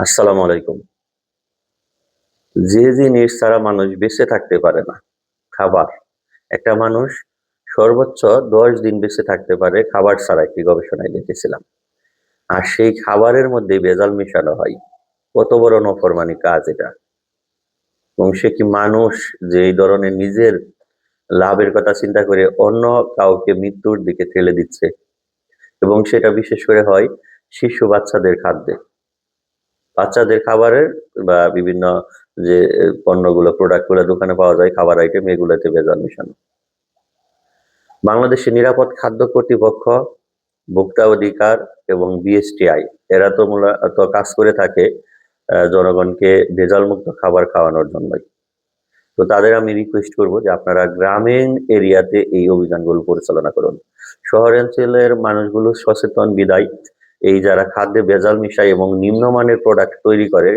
আসসালামু আলাইকুম। যে জিনিস ছাড়া মানুষ বেঁচে থাকতে পারে না, খাবার। একটা মানুষ সর্বোচ্চ দশ দিন বেঁচে থাকতে পারে খাবার ছাড়া একটি গবেষণায় দেখেছিলাম। আর সেই খাবারের মধ্যে ভেজাল মেশানো হয়। কত বড় নফরমানি কাজ এটা। এবং সে কি মানুষ যে এই ধরনের নিজের লাভের কথা চিন্তা করে অন্য কাউকে মৃত্যুর দিকে ঠেলে দিচ্ছে? এবং সেটা বিশেষ করে হয় শিশু বাচ্চাদের খাদ্যে। বাচ্চাদের খাবারের বা বিভিন্ন যে পণ্যগুলো প্রোডাক্টগুলো দোকানে পাওয়া যায়, খাবার আইটেম এগুলোতে ভেজাল মেশানো। বাংলাদেশের নিরাপদ খাদ্য কর্তৃপক্ষ, ভোক্তা অধিকার এবং বিএসটিআই এরা তো মূলত কাজ করে থাকে জনগণকে ভেজাল মুক্ত খাবার খাওয়ানোর জন্যই। তো তাদের আমি রিকোয়েস্ট করব যে আপনারা গ্রামীণ এরিয়াতে এই অভিযানগুলো পরিচালনা করুন। শহরাঞ্চলের মানুষগুলো সচেতন, বিদায়। এই যারা খাদ্যে ভেজাল মিশায় এবং নিম্নমানের প্রোডাক্ট তৈরি করে,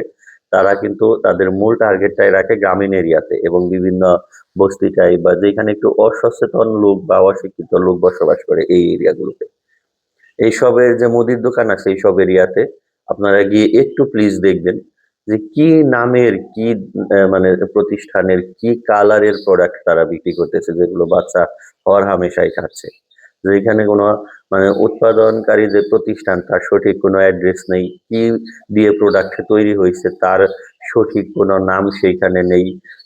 তারা কিন্তু তাদের মূল টার্গেটটাই রাখে গ্রামীণ এরিয়াতে এবং বিভিন্ন বস্তিটাই বা যেখানে একটু অসচেতন লোক বা অশিক্ষিত লোক বসবাস করে এই এরিয়াগুলোতে এইসবের যে মুদির দোকান আছে এইসব এরিয়াতে আপনারা গিয়ে একটু প্লিজ দেখবেন যে কি নামের, কি মানে প্রতিষ্ঠানের কি কালারের প্রোডাক্ট তারা বিক্রি করতেছে যেগুলো বাচ্চা হর হামেশাই খাচ্ছে। যেখানে কোনো মানে উৎপাদনকারী যে প্রতিষ্ঠান, তার সঠিক কোনো অ্যাড্রেস নেই। কি দিয়ে প্রোডাক্ট তৈরি হয়েছে, তার সঠিক কোনো নাম সেইখানে নেই।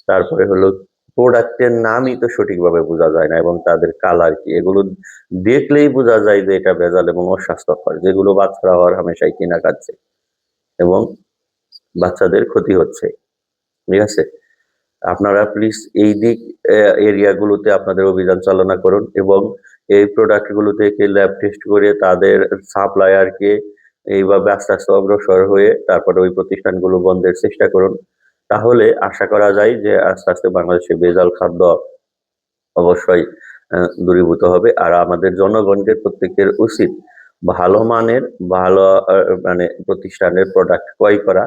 তারপরে হলো প্রোডাক্টের নামই তো সঠিকভাবে বোঝা যায় না এবং তাদের কালার কি, এগুলো দেখলেই বোঝা যায় যে এটা ভেজাল এবং অস্বাস্থ্যকর, যেগুলো বাচ্চারা হওয়ার হামেশাই কিনা খাচ্ছে এবং বাচ্চাদের ক্ষতি হচ্ছে। ঠিক আছে? আপনারা প্লিজ এই দিক এরিয়াগুলোতে আপনাদের অভিযান চালনা করুন এবং এই প্রোডাক্টগুলো থেকে ল্যাব টেস্ট করে তাদের সাপ্লায়ারকে এইভাবে আস্তে আস্তে অগ্রসর হয়ে তারপরে ওই প্রতিষ্ঠানগুলো বন্ধের চেষ্টা করুন। তাহলে আশা করা যায় যে আস্তে আস্তে বাংলাদেশে ভেজাল খাদ্য অবশ্যই দূরীভূত হবে। আর আমাদের জনগণকে প্রত্যেকের উচিত ভালো মানের, ভালো মানে প্রতিষ্ঠানের প্রোডাক্ট ক্রয় করা।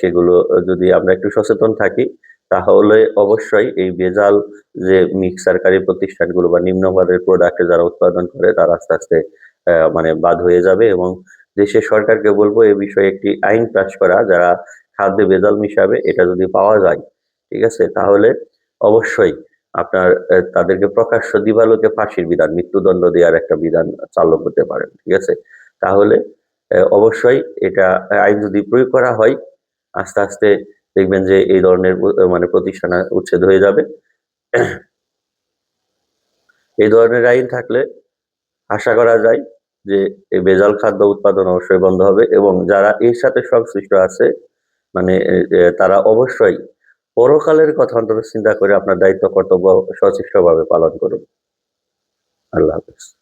সেগুলো যদি আমরা একটু সচেতন থাকি তাহলে অবশ্যই এই ভেজাল যে মিক্সারকারী প্রতিষ্ঠানগুলো বা নিম্নমানের প্রোডাক্ট যারা উৎপাদন করে, তারা আস্তে আস্তে মানে বাদ হয়ে যাবে এবং দেশের সরকারকে বলব এ বিষয়ে একটি আইন পাস করা, যারা খাদ্যে ভেজাল মিশাবে, এটা যদি পাওয়া যায়, ঠিক আছে? তাহলে অবশ্যই আপনার তাদেরকে প্রকাশ্য দিবালোকে ফাঁসির বিধান, মৃত্যুদণ্ড দেওয়ার একটা বিধান চালু করতে পারেন, ঠিক আছে? তাহলে অবশ্যই এটা আইন যদি প্রয়োগ করা হয়, আস্তে আস্তে দেখবেন যে এই ধরনের মানে প্রতিষ্ঠান উচ্ছেদ হয়ে যাবে। এই ধরনের আইন থাকলে আশা করা যায় যে এই ভেজাল খাদ্য উৎপাদন অবশ্যই বন্ধ হবে এবং যারা এর সাথে সংশ্লিষ্ট আছে মানে তারা অবশ্যই পরকালের কথা অন্তত চিন্তা করে আপনার দায়িত্ব কর্তব্য সচেষ্টভাবে পালন করুন। আল্লাহ হাফেজ।